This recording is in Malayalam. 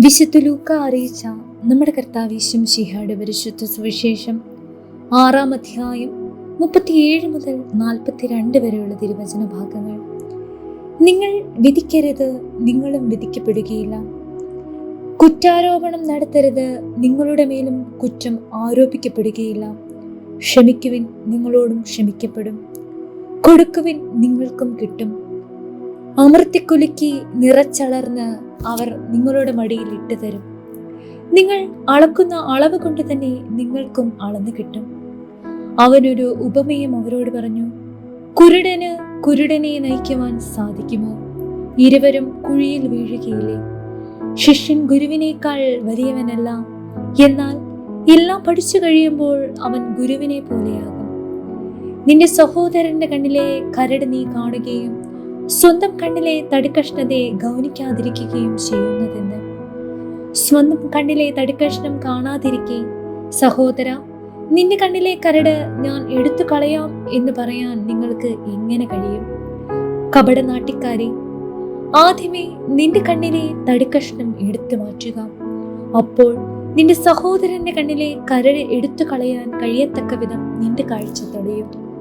വിശുദ്ധ ലൂക്ക അറിയിച്ച നമ്മുടെ കർത്താവേശം ശിഹയുടെ പരിശുദ്ധ സുവിശേഷം ആറാം അധ്യായം മുപ്പത്തിയേഴ് മുതൽ നാൽപ്പത്തിരണ്ട് വരെയുള്ള തിരുവചന ഭാഗങ്ങൾ. നിങ്ങൾ വിധിക്കരുത് നിങ്ങളും വിധിക്കപ്പെടുകയില്ല. കുറ്റാരോപണം നടത്തരുത് നിങ്ങളുടെ മേലും കുറ്റം ആരോപിക്കപ്പെടുകയില്ല. ക്ഷമിക്കുവിൻ നിങ്ങളോടും ക്ഷമിക്കപ്പെടും. കൊടുക്കുവിൻ നിങ്ങൾക്കും കിട്ടും. അമർത്തിക്കുലുക്കി നിറച്ചളർന്ന് അവർ നിങ്ങളുടെ മടിയിൽ ഇട്ടു തരും. നിങ്ങൾ അളക്കുന്ന അളവ് കൊണ്ട് തന്നെ നിങ്ങൾക്കും അളന്നു കിട്ടും. അവനൊരു ഉപമയും അവരോട് പറഞ്ഞു കുരുടന് കുരുടനെ നയിക്കുവാൻ സാധിക്കുമോ? ഇരുവരും കുഴിയിൽ വീഴുകയില്ലേ? ശിഷ്യൻ ഗുരുവിനേക്കാൾ വലിയവനല്ല. എന്നാൽ എല്ലാം പഠിച്ചു കഴിയുമ്പോൾ അവൻ ഗുരുവിനെ പോലെയാകും. നിന്റെ സഹോദരന്റെ കണ്ണിലെ കരട് നീ കാണുകയും സ്വന്തം കണ്ണിലെ തടിക്കഷ്ണതയെ ഗൗനിക്കാതിരിക്കുകയും ചെയ്യുന്നതെന്ന്. സ്വന്തം കണ്ണിലെ തടിക്കഷ്ണം കാണാതിരിക്കെ സഹോദര നിന്റെ കണ്ണിലെ കരട് ഞാൻ എടുത്തു കളയാം എന്ന് പറയാൻ നിങ്ങൾക്ക് എങ്ങനെ കഴിയും? കപടനാട്ടിക്കാരെ ആദ്യമേ നിന്റെ കണ്ണിലെ തടിക്കഷ്ണം എടുത്തു മാറ്റുക. അപ്പോൾ നിന്റെ സഹോദരന്റെ കണ്ണിലെ കരട് എടുത്തു കളയാൻ കഴിയത്തക്ക വിധം നിന്റെ കാഴ്ച തെളിയും.